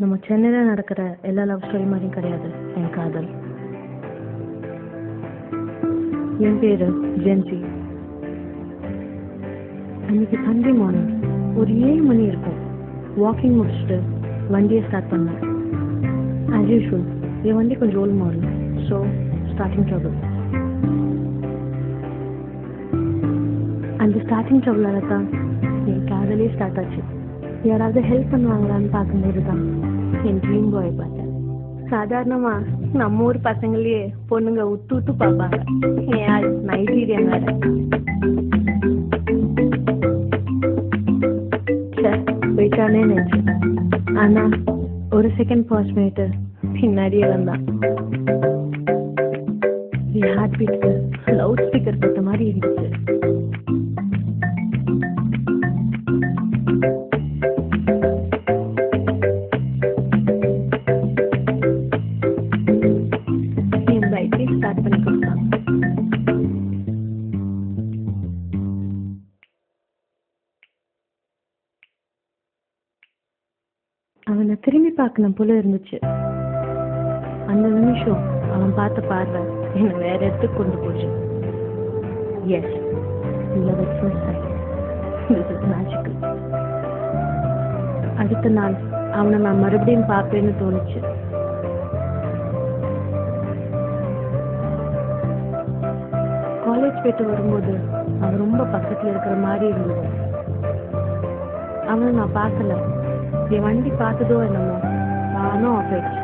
நம்ம சென்னையில் நடக்கிற எல்லா லவ் ஸ்டோரி மாதிரியும் கிடையாது என் காதல். என் பேரு ஜென்சி. அன்னைக்கு சண்டே மார்னிங் ஒரு ஏழு மணி இருக்கும். வாக்கிங் முடிச்சுட்டு வண்டியை ஸ்டார்ட் பண்ணேன். ஆஸ் யூஷுவல் என் வண்டி கொஞ்சம் role model so starting trouble அந்த ஸ்டார்டிங் ட்ரபிளால தான் என் காதலே ஸ்டார்ட் ஆச்சு. யாராவது ஹெல்ப் பண்ணுவாங்களான்னு பார்க்கும்போது தான் என் ட்ரீம் பாய் பார்த்தேன். சாதாரணமா நம்ம ஊர் பசங்களையே பொண்ணுங்க உத்து உத்து பார்ப்பாங்க. என் ஆள் நைஜீரியன் வேற. போயிட்டானே நினைச்சேன். ஆனா ஒரு செகண்ட் பாஸ் பண்ணிட்டு பின்னாடியே வந்தான். என் ஹார்ட் பீட்க்கு லவுட் ஸ்பீக்கர் போட்ட மாதிரி இருந்துச்சு. பார்க்கணும் போல இருந்துச்சு. அந்த நிமிஷம் அவன் பார்த்த பார்வை என்னை வேற இடத்துக்கு கொண்டு போச்சு. Yes love at first sight this is magical அடுத்த நாள் அவனை நான் மறுபடியும் பார்ப்பேன்னு தோணுச்சு. காலேஜ் போயிட்டு வரும்போது அவன் ரொம்ப பக்கத்துல இருக்கிற மாதிரி இருந்தது. அவனை நான் பார்க்கல. என் வண்டி பார்த்ததோ என்னமோ. நானும் ஆஃப் ஆயிடுச்சு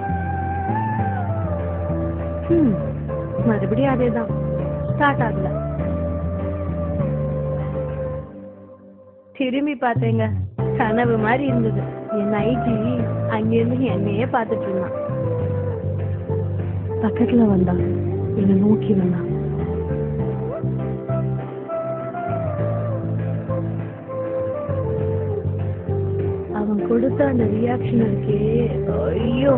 ம் மறுபடியும் அதே தான் ஸ்டார்ட் ஆகல. திரும்பி பார்த்தேங்க. கனவு மாதிரி இருந்தது. என் ஐஜி அங்கிருந்து என்னையே பார்த்துட்டு இருந்தான். பக்கத்துல வந்தான். என்னை நோக்கி வந்தான். கொடுத்த அந்த ரியாக்ஷன் இருக்கே. ஐயோ.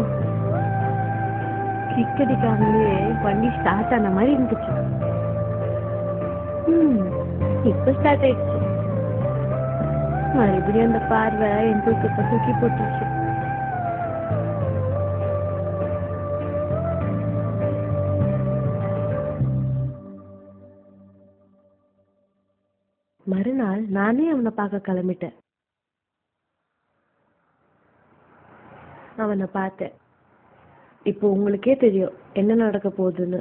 கிக் அடிக்காமலே வண்டி ஸ்டார்ட் ஆன மாதிரி இருந்துச்சு. ம் ஸ்டார்ட் ஆயிடுச்சு. மறுபடியும் அந்த பார்வை என் தூக்கத்தை தூக்கி போட்டுச்சு மறுநாள் நானே அவனை பார்க்க கிளம்பிட்டேன். அவனை பார்த்தேன் இப்போ உங்களுக்கே தெரியும் என்ன நடக்க போகுதுன்னு.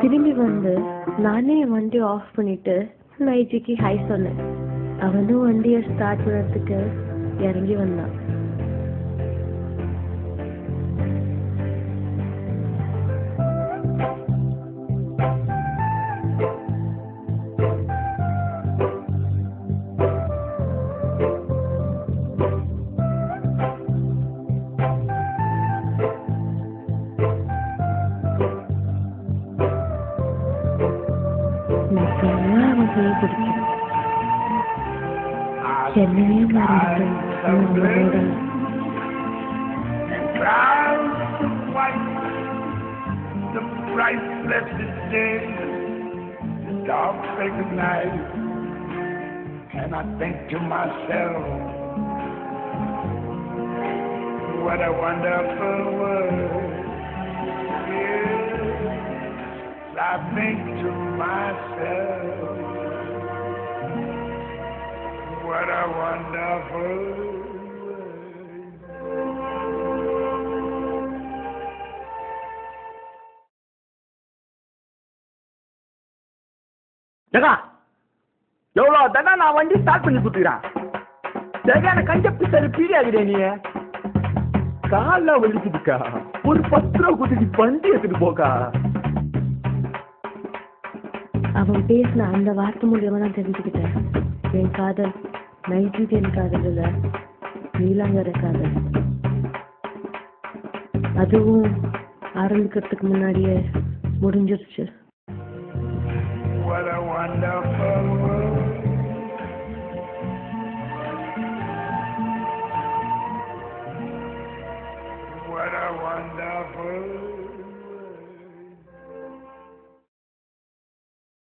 திரும்பி வந்து நானே வண்டியை ஆஃப் பண்ணிட்டு நைஜிக்கு ஹை சொன்னேன். அவனும் வண்டியை ஸ்டார்ட் பண்ணுறதுக்கு இறங்கி வந்தான். ചെന്നൈയെ മരണത്തിൽ നമ്മളുടെ The bright blessed day, the dark sacred night, and I think to myself, what a wonderful world. I think to myself. Wonderful world. ஜகா எவ்வளோ தடவை நான் வண்டி ஸ்டார்ட் பண்ணி கொடுத்துக்கிறேன். சரியான கஞ்ச பிசல் பீடி ஆகுதே நீ. காலில் வலிக்குதுக்கா ஒரு பத்து ரூபா கொடுத்துட்டு வண்டி எடுத்துட்டு போக்கா. அவன் பேசின அந்த வார்த்தை மூலியமா நான் தெரிஞ்சுக்கிட்டேன். என் காதல். நைஜீரியன் காதலில் நீலாங்கரை காதல் அதுவும் ஆரம்பிக்கிறதுக்கு முன்னாடியே முடிஞ்சிருச்சு What a wonderful world.